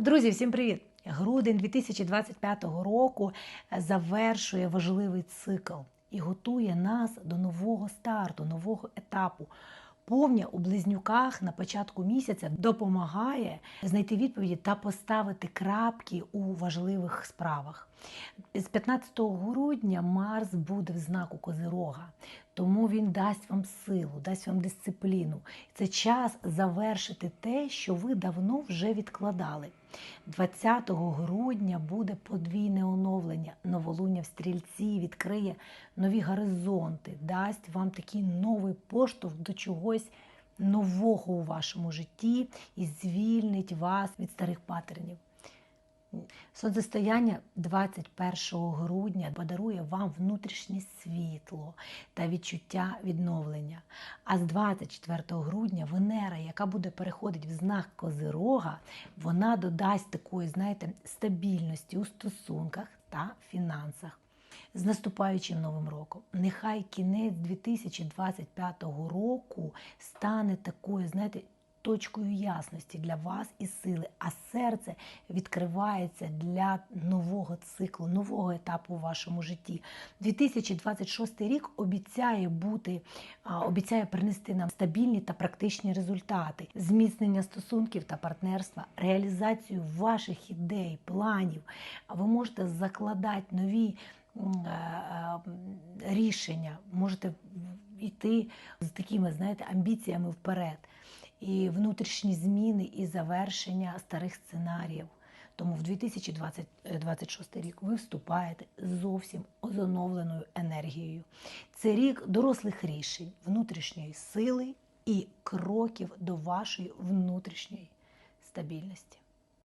Друзі, всім привіт! Грудень 2025 року завершує важливий цикл і готує нас до нового старту, нового етапу. Повня у близнюках на початку місяця допомагає знайти відповіді та поставити крапки у важливих справах. З 15 грудня Марс буде в знаку Козирога, тому він дасть вам силу, дасть вам дисципліну. Це час завершити те, що ви давно вже відкладали. 20 грудня буде подвійне оновлення. Новолуння в стрільці відкриє нові горизонти, дасть вам такий новий поштовх до чогось нового у вашому житті і звільнить вас від старих патернів. Сонцестояння 21 грудня подарує вам внутрішнє світло та відчуття відновлення. А з 24 грудня Венера, яка буде переходити в знак Козирога, вона додасть такої, знаєте, стабільності у стосунках та фінансах. З наступаючим новим роком, нехай кінець 2025 року стане такою, знаєте, точкою ясності для вас і сили, а серце відкривається для нового циклу, нового етапу у вашому житті. 2026 рік обіцяє бути, обіцяє принести нам стабільні та практичні результати, зміцнення стосунків та партнерства, реалізацію ваших ідей, планів. Ви можете закладати нові. Рішення можете йти з такими, знаєте, амбіціями вперед і внутрішні зміни і завершення старих сценаріїв. Тому в 2026 рік ви вступаєте зовсім з енергією. Це рік дорослих рішень, внутрішньої сили і кроків до вашої внутрішньої стабільності.